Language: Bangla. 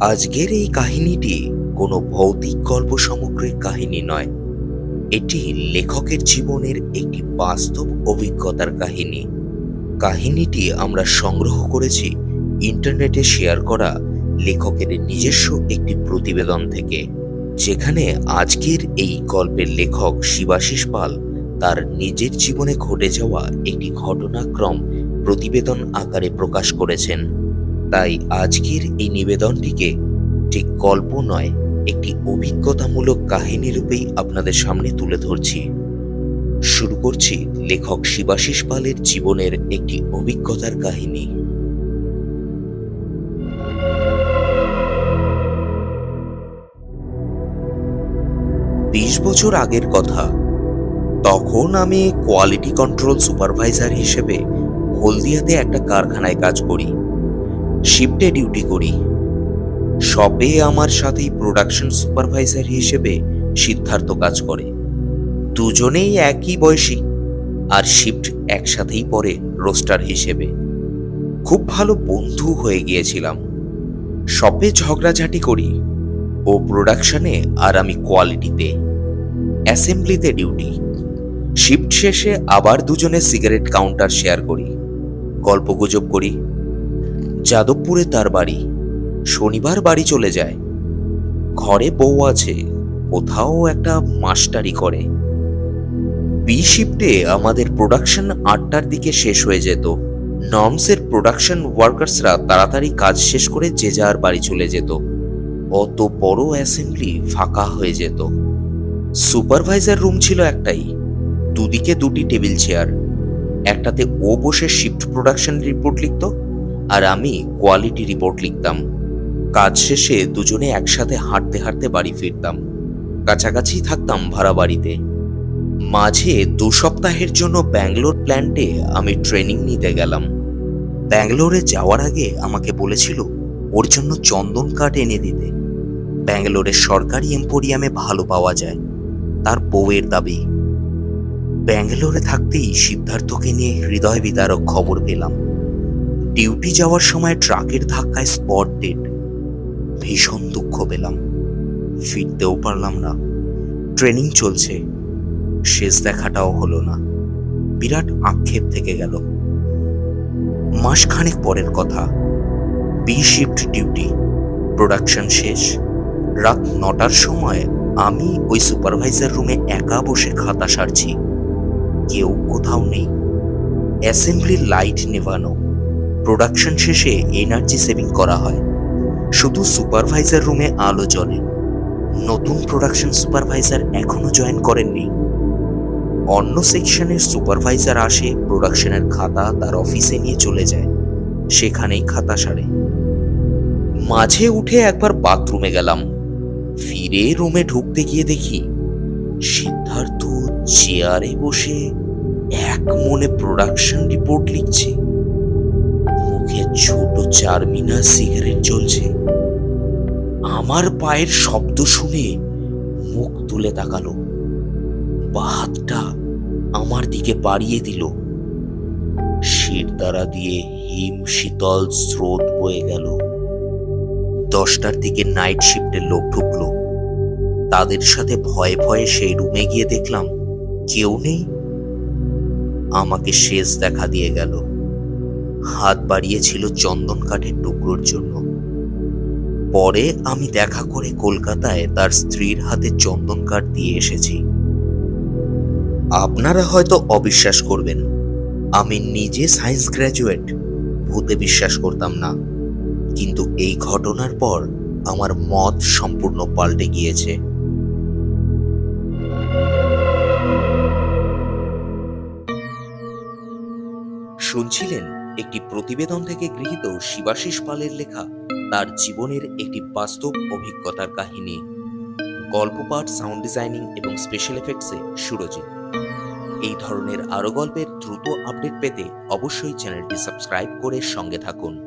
আজকের এই কাহিনীটি কোনো ভৌতিক গল্প সামগ্রিক কাহিনী নয়। এটি লেখকের জীবনের একটি বাস্তব অভিজ্ঞতার কাহিনী। কাহিনীটি আমরা সংগ্রহ করেছি ইন্টারনেটে শেয়ার করা লেখকের নিজস্ব একটি প্রতিবেদন থেকে, যেখানে আজকের এই গল্পের লেখক শিবাশিস পাল তার নিজের জীবনে ঘটে যাওয়া একটি ঘটনাক্রম প্রতিবেদন আকারে প্রকাশ করেছেন। তাই আজকের এই নিবেদনটিকে ঠিক গল্প নয়, একটি অভিজ্ঞতামূলক কাহিনী রূপেই আপনাদের সামনে তুলে ধরছি। শুরু করছি লেখক শিবাশিস পালের জীবনের একটি অভিজ্ঞতার কাহিনী। বিশ বছর আগের কথা। তখন আমি কোয়ালিটি কন্ট্রোল সুপারভাইজার হিসেবে হলদিয়াতে একটা কারখানায় কাজ করি। শিফটে ডিউটি করি। শপে আমার সাথেই প্রোডাকশন সুপারভাইজার হিসেবে সিদ্ধার্থ কাজ করে। দুজনেই একই বয়সী আর শিফট একসাথেই পড়ে রোস্টার হিসেবে। খুব ভালো বন্ধু হয়ে গিয়েছিলাম। শপে ঝগড়াঝাটি করি ও প্রোডাকশনে আর আমি কোয়ালিটিতে অ্যাসেম্বলিতে ডিউটি শিফট শেষে আবার দুজনে সিগারেট কাউন্টার শেয়ার করি। গল্পগুজব করি। যাদবপুরে তার বাড়ি। শনিবার বাড়ি চলে যায়। ঘরে বউ আছে, কোথাও একটা মাস্টারি করে। বি শিফটে আমাদের প্রোডাকশন আটটার দিকে শেষ হয়ে যেত। নর্মসের প্রোডাকশন ওয়ার্কার্সরা তাড়াতাড়ি কাজ শেষ করে যে যার বাড়ি চলে যেত। অত বড় অ্যাসেম্বলি ফাঁকা হয়ে যেত। সুপারভাইজার রুম ছিল একটাই, দুদিকে দুটি টেবিল চেয়ার। একটাতে ও বসে শিফট প্রোডাকশন রিপোর্ট লিখত আর আমি কোয়ালিটি রিপোর্ট লিখতাম। কাজ শেষে দুজনে একসাথে হাঁটতে হাঁটতে বাড়ি ফিরতাম। কাছাকাছি থাকতাম ভাড়া বাড়িতে। মাঝে দু সপ্তাহের জন্য ব্যাঙ্গালোর প্ল্যান্টে আমি ট্রেনিং নিতে গেলাম। ব্যাঙ্গালোরে যাওয়ার আগে আমাকে বলেছিল, ওর জন্য চন্দন কাঠ এনে দিতে। ব্যাঙ্গালোরের সরকারি এম্পোরিয়ামে ভালো পাওয়া যায়। তার বউয়ের দাবি। ব্যাঙ্গালোরে থাকতেই সিদ্ধার্থকে নিয়ে হৃদয় বিদারক খবর পেলাম। ডিউটি যাওয়ার সময় ট্রাকের ধাক্কায় স্পট ডেড। ভীষণ দুঃখ পেলাম। ফিরতেও পারলাম না। ট্রেনিং চলছে। শেষ দেখাটাও হলো না। বিরাট আক্ষেপ থেকে গেল। মাসখানেক পরের কথা। B shift duty. প্রোডাকশন শেষ। রাত নটার সময় আমি ওই সুপারভাইজার রুমে একা বসে খাতা সারছি। কেউ কোথাও নেই। অ্যাসেম্বলির লাইট নেভানো। প্রোডাকশন শেষে এনার্জি সেভিং করা হয়। শুধু সুপারভাইজার রুমে আলো জ্বলে। নতুন প্রোডাকশন সুপারভাইজার এখনও জয়েন করেননি। অন্য সেকশনের সুপারভাইজার আসে প্রোডাকশনের খাতা তার অফিসে নিয়ে চলে যায়। সেখানেই খাতা সারে। মাঝে উঠে একবার বাথরুমে গেলাম। ফিরে রুমে ঢুকতে গিয়ে দেখি, সিদ্ধার্থ চেয়ারে বসে এক মনে প্রোডাকশন রিপোর্ট লিখছে। মুখে ছোট চারমিনা সিগারেট জ্বলছে। আমার পায়ের শব্দ শুনে মুখ তুলে তাকালো। বাহাতটা আমার দিকে বাড়িয়ে দিল। শির দ্বারা দিয়ে হিম শীতল স্রোত বয়ে গেল। দশটার দিকে নাইট শিফটের লোক ঢুকলো। তাদের সাথে ভয়ে ভয়ে সেই রুমে গিয়ে দেখলাম কেউ নেই। আমাকে শেষ দেখা দিয়ে গেল। হাত বাড়িয়েছিল চন্দন কাঠের টুকরোর জন্য। পরে আমি দেখা করে কলকাতায় তার স্ত্রীর হাতে চন্দন কাঠ দিয়ে এসেছি। আপনারা হয়তো অবিশ্বাস করবেন, আমি নিজে সায়েন্স গ্র্যাজুয়েট, ভূতে বিশ্বাস করতাম না। কিন্তু এই ঘটনার পর আমার মত সম্পূর্ণ পাল্টে গিয়েছে। শুনছিলেন একটি প্রতিবেদন থেকে গৃহীত শিবাশিস পালের লেখা তার জীবনের একটি বাস্তব অভিজ্ঞতার কাহিনী। গল্প পাঠ সাউন্ড ডিজাইনিং এবং স্পেশাল এফেক্টসে সুরজিৎ। এই ধরনের আরও গল্পের দ্রুত আপডেট পেতে অবশ্যই চ্যানেলটি সাবস্ক্রাইব করে সঙ্গে থাকুন।